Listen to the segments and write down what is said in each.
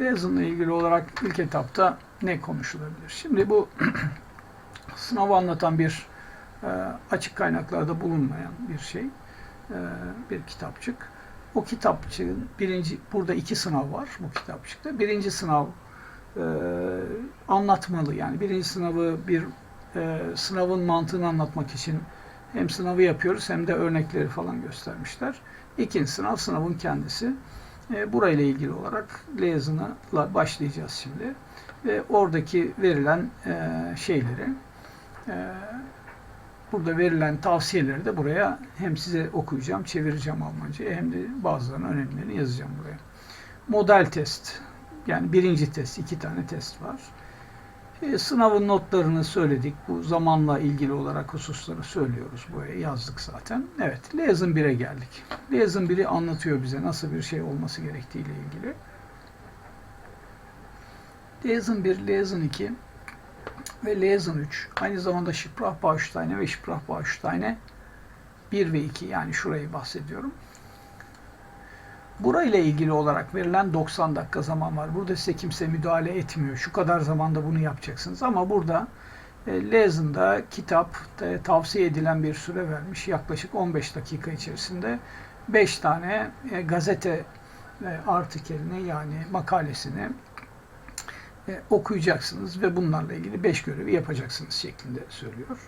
Lezon'la ilgili olarak ilk etapta ne konuşulabilir? Şimdi bu sınavı anlatan bir e, açık kaynaklarda bulunmayan bir şey. E, bir kitapçık. O kitapçığın birinci, burada iki sınav var bu kitapçıkta. Birinci sınav e, anlatmalı. Yani birinci sınavı bir e, sınavın mantığını anlatmak için hem sınavı yapıyoruz hem de örnekleri falan göstermişler. İkinci sınav sınavın kendisi. E, burayla ilgili olarak Lezon'la başlayacağız şimdi. Ve oradaki verilen e, şeyleri e, burada verilen tavsiyeleri de buraya hem size okuyacağım, çevireceğim Almanca'ya hem de bazılarının önemlerini yazacağım buraya. Model test. Yani birinci test, iki tane test var. E, sınavın notlarını söyledik. Bu zamanla ilgili olarak hususları söylüyoruz. Buraya yazdık zaten. Evet, Lezon 1'e geldik. Lezon 1'i anlatıyor bize nasıl bir şey olması gerektiğiyle ilgili. Lezon 1, Lezon 2 ve Lezon 3 aynı zamanda Sprachbausteine ve Sprachbausteine 1 ve 2 yani şurayı bahsediyorum. Burayla ilgili olarak verilen 90 dakika zaman var. Burada size kimse müdahale etmiyor. Şu kadar zamanda bunu yapacaksınız. Ama burada e, Lezon'da kitap e, tavsiye edilen bir süre vermiş. Yaklaşık 15 dakika içerisinde 5 tane e, gazete artikelini yani makalesini okuyacaksınız ve bunlarla ilgili 5 görevi yapacaksınız şeklinde söylüyor.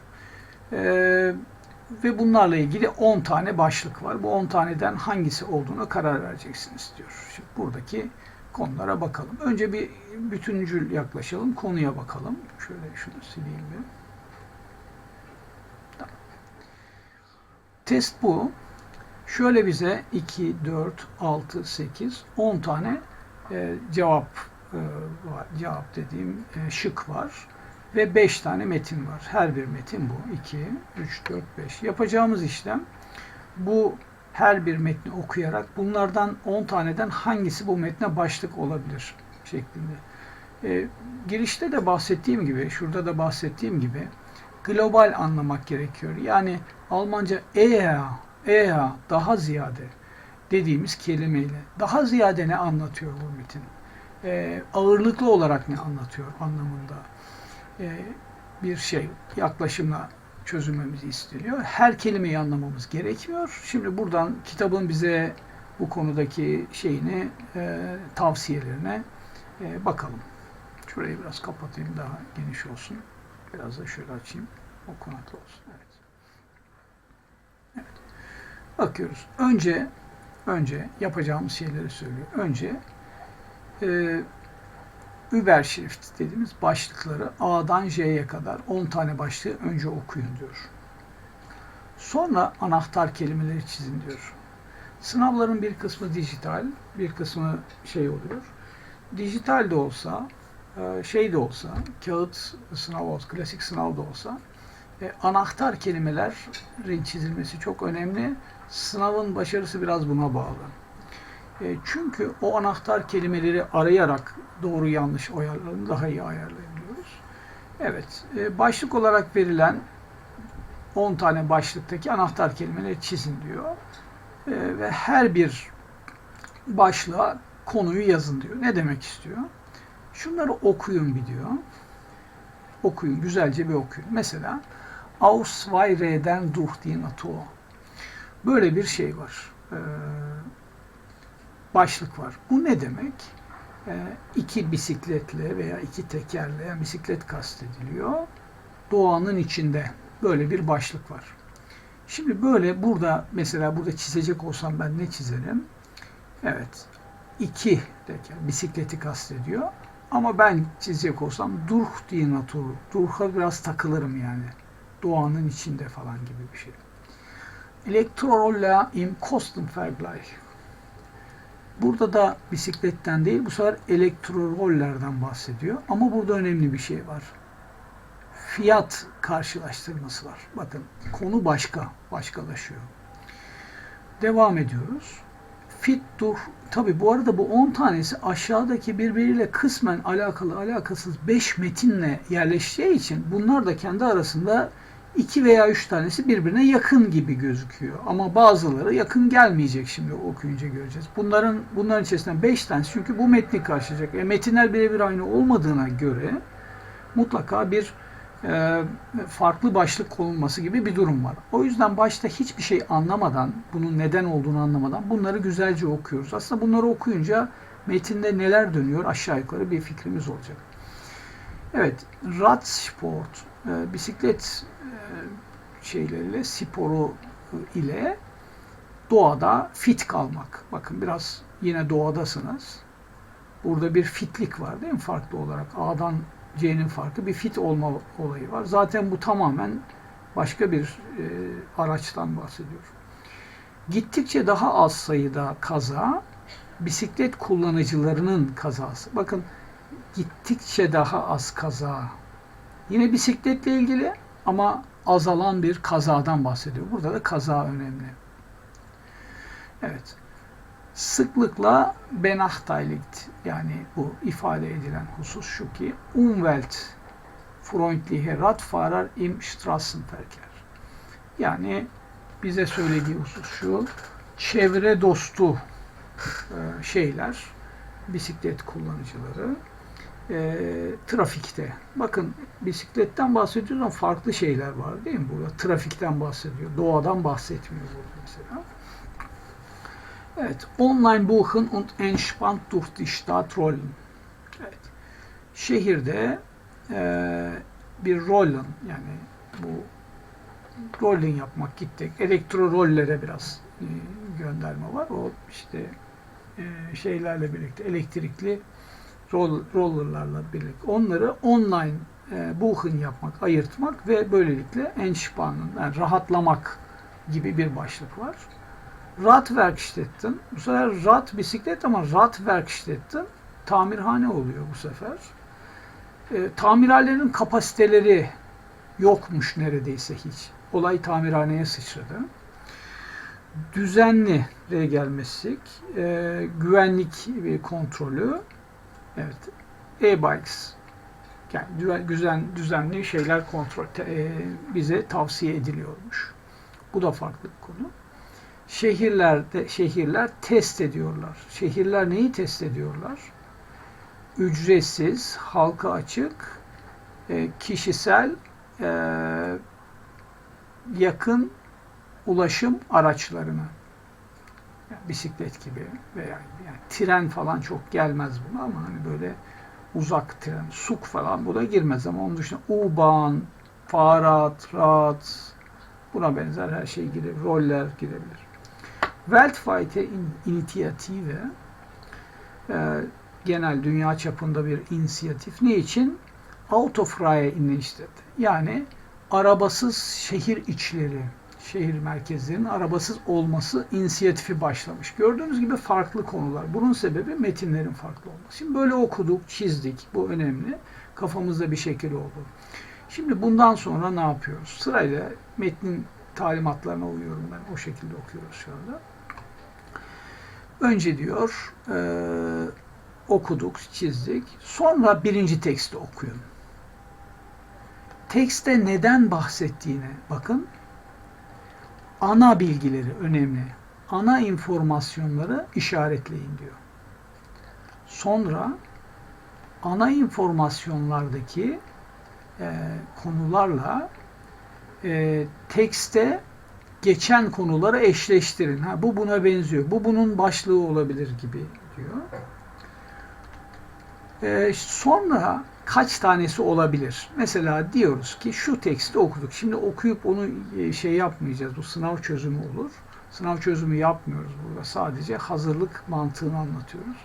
Ve bunlarla ilgili 10 tane başlık var. Bu 10 taneden hangisi olduğuna karar vereceksiniz diyor. Şimdi buradaki konulara bakalım. Önce bir bütüncül yaklaşalım. Konuya bakalım. Şöyle şunu sileyim bir. Test bu. Şöyle bize 2, 4, 6, 8, 10 tane e, cevap e. Cevap dediğim e, şık var ve 5 tane metin var. Her bir metin bu. 2, 3, 4, 5. Yapacağımız işlem bu her bir metni okuyarak bunlardan 10 taneden hangisi bu metne başlık olabilir şeklinde. E, girişte de bahsettiğim gibi, şurada da bahsettiğim gibi global anlamak gerekiyor. Yani Almanca eher, eher daha ziyade dediğimiz kelimeyle daha ziyade ne anlatıyor bu metin? E, ağırlıklı olarak ne anlatıyor anlamında bir şey yaklaşımla çözülmemizi isteniyor. Her kelimeyi anlamamız gerekmiyor. Şimdi buradan kitabın bize bu konudaki şeyini, e, tavsiyelerine e, bakalım. Şurayı biraz kapatayım daha geniş olsun. Biraz da şöyle açayım. Okunaklı olsun. Evet. evet. Bakıyoruz. Önce önce yapacağımız şeyleri söylüyor. Önce e, Überschrift dediğimiz başlıkları A'dan J'ye kadar 10 tane başlığı önce okuyun diyor. Sonra anahtar kelimeleri çizin diyor. Sınavların bir kısmı dijital, bir kısmı şey oluyor. Dijital de olsa, e, şey de olsa, kağıt sınav olsa, klasik sınav da olsa e, anahtar kelimelerin çizilmesi çok önemli. Sınavın başarısı biraz buna bağlı. E, çünkü o anahtar kelimeleri arayarak doğru yanlış ayarlarını daha iyi ayarlayabiliyoruz. Evet, e, başlık olarak verilen 10 tane başlıktaki anahtar kelimeleri çizin diyor. E, ve her bir başlığa konuyu yazın diyor. Ne demek istiyor? Şunları okuyun bir diyor. Okuyun, güzelce bir okuyun. Mesela Aus zwei Rädern durch die Natur. Böyle bir şey var. Ee, başlık var. Bu ne demek? E, iki bisikletle veya iki tekerle bisiklet kastediliyor. Doğanın içinde böyle bir başlık var. Şimdi böyle burada mesela burada çizecek olsam ben ne çizerim? Evet. iki teker bisikleti kastediyor. Ama ben çizecek olsam durch diye natur. Durh'a biraz takılırım yani. Doğanın içinde falan gibi bir şey. Elektroroller im Kostenvergleich. Burada da bisikletten değil, bu sefer elektrorollerden bahsediyor. Ama burada önemli bir şey var. Fiyat karşılaştırması var. Bakın konu başka, başkalaşıyor. Devam ediyoruz. Fit dur. Tabi bu arada bu 10 tanesi aşağıdaki birbiriyle kısmen alakalı alakasız 5 metinle yerleşeceği için bunlar da kendi arasında iki veya üç tanesi birbirine yakın gibi gözüküyor. Ama bazıları yakın gelmeyecek şimdi okuyunca göreceğiz. Bunların bunların içerisinden beş tanesi çünkü bu metni karşılayacak. E, metinler birebir aynı olmadığına göre mutlaka bir e, farklı başlık konulması gibi bir durum var. O yüzden başta hiçbir şey anlamadan, bunun neden olduğunu anlamadan bunları güzelce okuyoruz. Aslında bunları okuyunca metinde neler dönüyor aşağı yukarı bir fikrimiz olacak. Evet, Radsport, e, bisiklet e, şeyleriyle, sporu e, ile doğada fit kalmak. Bakın biraz yine doğadasınız. Burada bir fitlik var değil mi farklı olarak? A'dan C'nin farkı bir fit olma olayı var. Zaten bu tamamen başka bir e, araçtan bahsediyor. Gittikçe daha az sayıda kaza bisiklet kullanıcılarının kazası. Bakın gittikçe daha az kaza. Yine bisikletle ilgili ama azalan bir kazadan bahsediyor. Burada da kaza önemli. Evet. Sıklıkla benachteiligt yani bu ifade edilen husus şu ki Umwelt freundliche Radfahrer im Straßenverkehr. Yani bize söylediği husus şu çevre dostu e, şeyler bisiklet kullanıcıları e, trafikte. Bakın bisikletten bahsediyoruz ama farklı şeyler var değil mi burada? Trafikten bahsediyor. Doğadan bahsetmiyor burada mesela. Evet. Online buchen und entspannt durch die Stadt rollen. Evet. Şehirde e, bir rollen yani bu rolling yapmak gittik. Elektro rollere biraz e, gönderme var. O işte e, şeylerle birlikte elektrikli roll, rollerlarla birlikte onları online e, buchen yapmak, ayırtmak ve böylelikle entspannen yani rahatlamak gibi bir başlık var. Radwerkstätten. Bu sefer Rad bisiklet ama Radwerkstätten tamirhane oluyor bu sefer. E, tamirhanelerin kapasiteleri yokmuş neredeyse hiç. Olay tamirhaneye sıçradı. Düzenli de gelmesik, e, güvenlik e, kontrolü, evet, e-bikes, yani düzen, düzenli şeyler kontrol e, bize tavsiye ediliyormuş. Bu da farklı bir konu şehirlerde şehirler test ediyorlar. Şehirler neyi test ediyorlar? Ücretsiz, halka açık, e, kişisel e, yakın ulaşım araçlarını yani bisiklet gibi veya yani tren falan çok gelmez buna ama hani böyle uzak tren, suk falan bu da girmez ama onun dışında U-Bahn, Fahrrad, Rad buna benzer her şey girebilir, roller girebilir. Weltweite inisiyative e, genel dünya çapında bir inisiyatif. Ne için? Autofreie Innenstadt. Yani arabasız şehir içleri, şehir merkezlerinin arabasız olması inisiyatifi başlamış. Gördüğünüz gibi farklı konular. Bunun sebebi metinlerin farklı olması. Şimdi böyle okuduk, çizdik. Bu önemli. Kafamızda bir şekil oldu. Şimdi bundan sonra ne yapıyoruz? Sırayla metnin talimatlarına uyuyorum ben. O şekilde okuyoruz şu anda. Önce diyor e, okuduk, çizdik. Sonra birinci teksti okuyun. Tekste neden bahsettiğine bakın. Ana bilgileri önemli. Ana informasyonları işaretleyin diyor. Sonra ana informasyonlardaki e, konularla e, tekste geçen konuları eşleştirin. Ha, bu buna benziyor. Bu bunun başlığı olabilir gibi diyor. Ee, sonra kaç tanesi olabilir? Mesela diyoruz ki şu teksti okuduk. Şimdi okuyup onu e, şey yapmayacağız. Bu sınav çözümü olur. Sınav çözümü yapmıyoruz burada. Sadece hazırlık mantığını anlatıyoruz.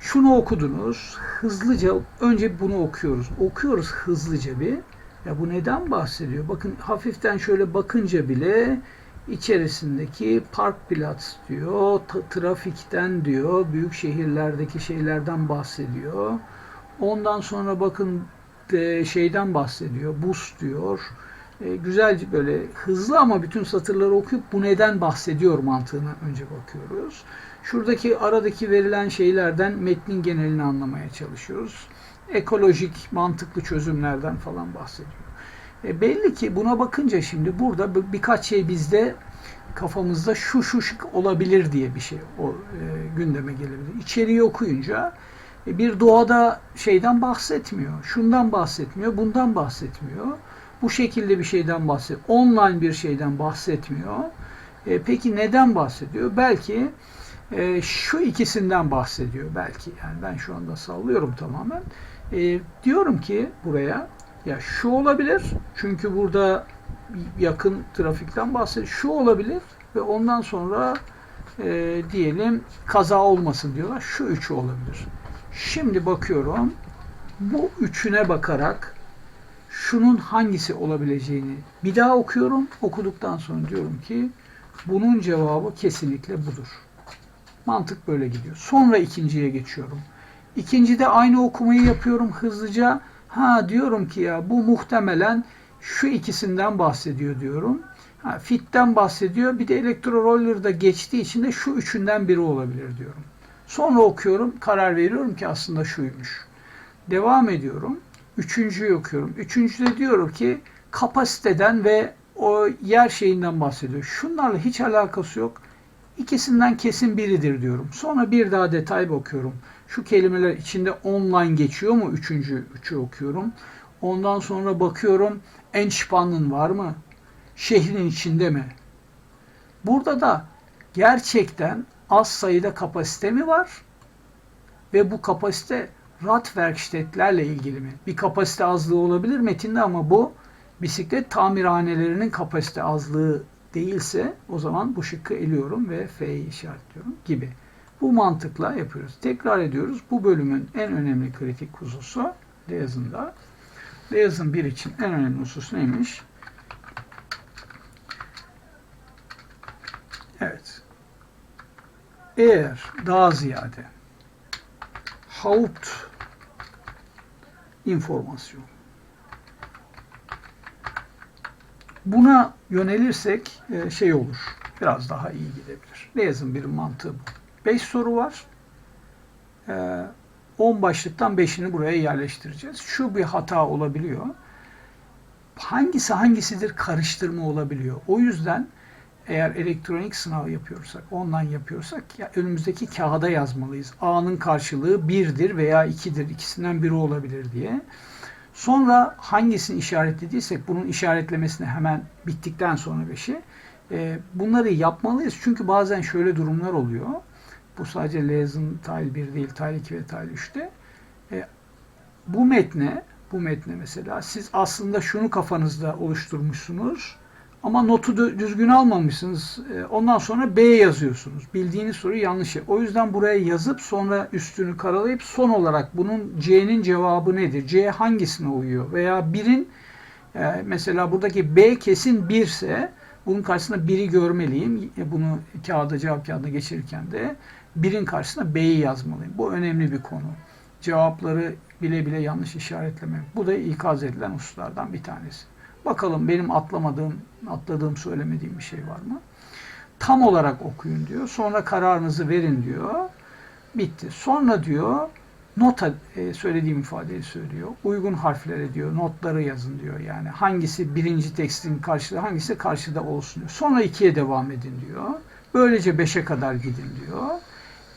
Şunu okudunuz. Hızlıca önce bunu okuyoruz. Okuyoruz hızlıca bir. Ya bu neden bahsediyor? Bakın hafiften şöyle bakınca bile içerisindeki park plat diyor, trafikten diyor, büyük şehirlerdeki şeylerden bahsediyor. Ondan sonra bakın e, şeyden bahsediyor, bus diyor. E, güzelce böyle hızlı ama bütün satırları okuyup bu neden bahsediyor mantığına önce bakıyoruz. Şuradaki aradaki verilen şeylerden metnin genelini anlamaya çalışıyoruz. Ekolojik, mantıklı çözümlerden falan bahsediyor. E, belli ki buna bakınca şimdi burada bir- birkaç şey bizde kafamızda şu şu şu olabilir diye bir şey o e, gündeme gelebilir. İçeriği okuyunca bir doğada şeyden bahsetmiyor. Şundan bahsetmiyor, bundan bahsetmiyor. Bu şekilde bir şeyden bahsediyor. Online bir şeyden bahsetmiyor. E, peki neden bahsediyor? Belki e, şu ikisinden bahsediyor belki. Yani ben şu anda sallıyorum tamamen. E, diyorum ki buraya ya şu olabilir. Çünkü burada yakın trafikten bahsediyor. Şu olabilir ve ondan sonra e, diyelim kaza olmasın diyorlar. Şu üçü olabilir. Şimdi bakıyorum. Bu üçüne bakarak şunun hangisi olabileceğini bir daha okuyorum. Okuduktan sonra diyorum ki bunun cevabı kesinlikle budur. Mantık böyle gidiyor. Sonra ikinciye geçiyorum. İkincide aynı okumayı yapıyorum hızlıca. Ha diyorum ki ya bu muhtemelen şu ikisinden bahsediyor diyorum. Ha, fit'ten bahsediyor. Bir de elektroroller'da geçtiği için de şu üçünden biri olabilir diyorum. Sonra okuyorum. Karar veriyorum ki aslında şuymuş. Devam ediyorum. Üçüncüyü okuyorum. Üçüncüde diyorum ki kapasiteden ve o yer şeyinden bahsediyor. Şunlarla hiç alakası yok. İkisinden kesin biridir diyorum. Sonra bir daha detay bakıyorum. Şu kelimeler içinde online geçiyor mu? Üçüncü üçü okuyorum. Ondan sonra bakıyorum Entspann'ın var mı? Şehrin içinde mi? Burada da gerçekten az sayıda kapasite mi var? Ve bu kapasite Radwerkstätlerle ilgili mi? Bir kapasite azlığı olabilir metinde ama bu bisiklet tamirhanelerinin kapasite azlığı değilse o zaman bu şıkkı eliyorum ve F'yi işaretliyorum gibi. Bu mantıkla yapıyoruz. Tekrar ediyoruz. Bu bölümün en önemli kritik hususu Leyaz'ında. Leyaz'ın bir için en önemli husus neymiş? Evet. Eğer daha ziyade Haupt informasyon Buna yönelirsek e, şey olur. Biraz daha iyi gidebilir. Leyaz'ın bir mantığı bu. 5 soru var. 10 başlıktan 5'ini buraya yerleştireceğiz. Şu bir hata olabiliyor. Hangisi hangisidir karıştırma olabiliyor. O yüzden eğer elektronik sınav yapıyorsak, online yapıyorsak ya önümüzdeki kağıda yazmalıyız. A'nın karşılığı 1'dir veya 2'dir. İkisinden biri olabilir diye. Sonra hangisini işaretlediysek bunun işaretlemesini hemen bittikten sonra beşi e, bunları yapmalıyız. Çünkü bazen şöyle durumlar oluyor. Bu sadece Lez'in Tile 1 değil, Tile 2 ve Tile 3'te. E, bu metne, bu metne mesela siz aslında şunu kafanızda oluşturmuşsunuz ama notu düzgün almamışsınız. E, ondan sonra B yazıyorsunuz. Bildiğiniz soruyu yanlış. O yüzden buraya yazıp sonra üstünü karalayıp son olarak bunun C'nin cevabı nedir? C hangisine uyuyor? Veya 1'in e, mesela buradaki B kesin 1 ise bunun karşısında 1'i görmeliyim. E, bunu kağıda cevap kağıdına geçirirken de 1'in karşısına B'yi yazmalıyım. Bu önemli bir konu. Cevapları bile bile yanlış işaretlemek. Bu da ikaz edilen hususlardan bir tanesi. Bakalım benim atlamadığım, atladığım, söylemediğim bir şey var mı? Tam olarak okuyun diyor. Sonra kararınızı verin diyor. Bitti. Sonra diyor nota e, söylediğim ifadeyi söylüyor. Uygun harflere diyor notları yazın diyor. Yani hangisi birinci tekstin karşıda hangisi karşıda olsun diyor. Sonra ikiye devam edin diyor. Böylece beşe kadar gidin diyor.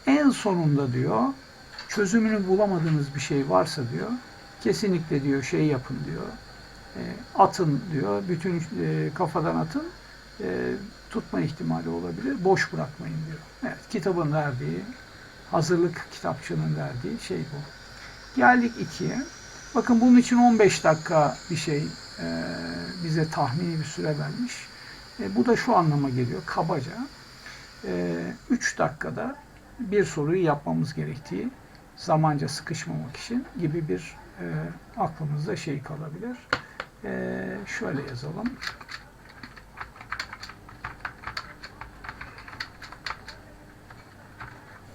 En sonunda diyor çözümünü bulamadığınız bir şey varsa diyor kesinlikle diyor şey yapın diyor atın diyor. Bütün e, kafadan atın. E, tutma ihtimali olabilir. Boş bırakmayın diyor. Evet, kitabın verdiği, hazırlık kitapçının verdiği şey bu. Geldik ikiye. Bakın bunun için 15 dakika bir şey e, bize tahmini bir süre vermiş. E, bu da şu anlama geliyor kabaca. 3 e, dakikada bir soruyu yapmamız gerektiği zamanca sıkışmamak için gibi bir e, aklımızda şey kalabilir. Ee, şöyle yazalım.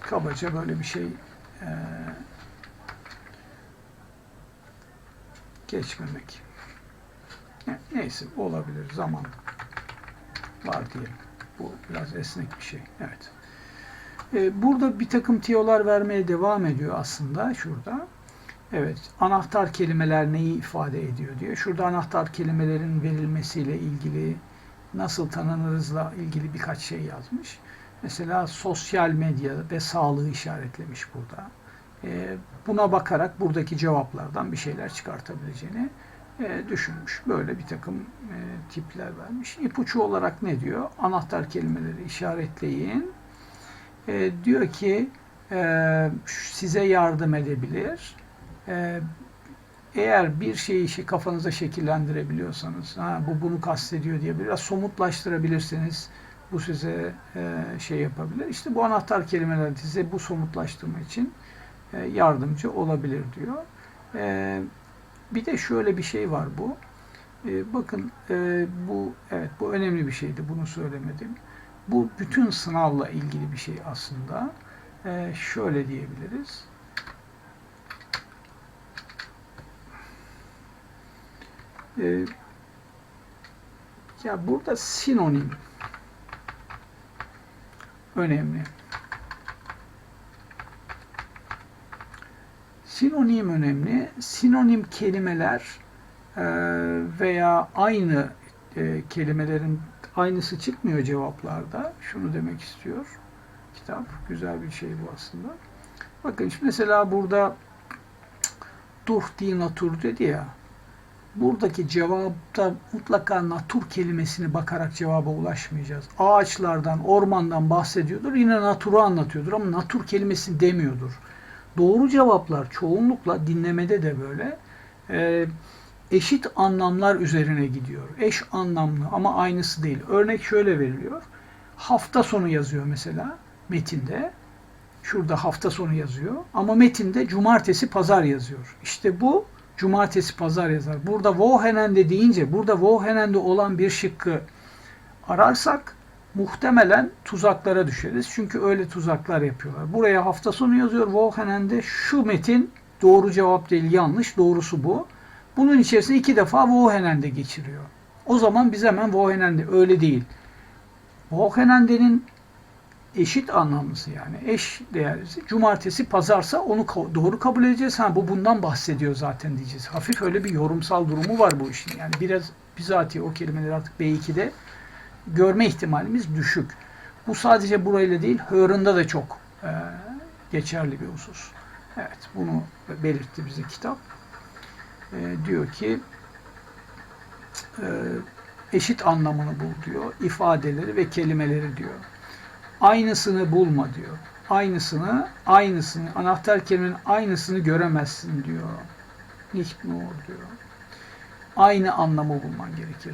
Kabaca böyle bir şey e, geçmemek. Neyse olabilir zaman var diye. Bu biraz esnek bir şey. Evet. Ee, burada bir takım tiyolar vermeye devam ediyor aslında şurada. Evet, anahtar kelimeler neyi ifade ediyor diyor. Şurada anahtar kelimelerin verilmesiyle ilgili nasıl tanınırızla ilgili birkaç şey yazmış. Mesela sosyal medya ve sağlığı işaretlemiş burada. Ee, buna bakarak buradaki cevaplardan bir şeyler çıkartabileceğini e, düşünmüş. Böyle bir takım e, tipler vermiş. İpucu olarak ne diyor? Anahtar kelimeleri işaretleyin. E, diyor ki e, size yardım edebilir. E, eğer bir şeyi şey kafanızda şekillendirebiliyorsanız, ha, bu bunu kastediyor diye biraz somutlaştırabilirsiniz. Bu size e, şey yapabilir. İşte bu anahtar kelimeler size bu somutlaştırma için e, yardımcı olabilir diyor. E, bir de şöyle bir şey var bu. E, bakın e, bu evet bu önemli bir şeydi. Bunu söylemedim. Bu bütün sınavla ilgili bir şey aslında. E, şöyle diyebiliriz. E, ya burada sinonim önemli. Sinonim önemli. Sinonim kelimeler e, veya aynı e, kelimelerin aynısı çıkmıyor cevaplarda. Şunu demek istiyor kitap. Güzel bir şey bu aslında. Bakın şimdi mesela burada durch die Natur dedi ya. Buradaki cevapta mutlaka natur kelimesini bakarak cevaba ulaşmayacağız. Ağaçlardan, ormandan bahsediyordur. Yine naturu anlatıyordur ama natur kelimesini demiyordur. Doğru cevaplar çoğunlukla dinlemede de böyle e, eşit anlamlar üzerine gidiyor. Eş anlamlı ama aynısı değil. Örnek şöyle veriliyor. Hafta sonu yazıyor mesela metinde. Şurada hafta sonu yazıyor. Ama metinde cumartesi pazar yazıyor. İşte bu cumartesi pazar yazar. Burada Wohenende deyince burada Wohenende olan bir şıkkı ararsak muhtemelen tuzaklara düşeriz. Çünkü öyle tuzaklar yapıyorlar. Buraya hafta sonu yazıyor Wohenende. Şu metin doğru cevap değil yanlış. Doğrusu bu. Bunun içerisinde iki defa Wohenende geçiriyor. O zaman biz hemen Wohenende öyle değil. Wohenende'nin eşit anlamlısı yani eş değerlisi. Cumartesi pazarsa onu doğru kabul edeceğiz. Ha bu bundan bahsediyor zaten diyeceğiz. Hafif öyle bir yorumsal durumu var bu işin. Yani biraz bizatihi o kelimeleri artık B2'de görme ihtimalimiz düşük. Bu sadece burayla değil, Hör'ünde de çok e, geçerli bir husus. Evet, bunu belirtti bize kitap. E, diyor ki e, eşit anlamını bul diyor. ifadeleri ve kelimeleri diyor. Aynısını bulma diyor. Aynısını, aynısını, anahtar kelimenin aynısını göremezsin diyor. Nicht nur diyor. Aynı anlamı bulman gerekir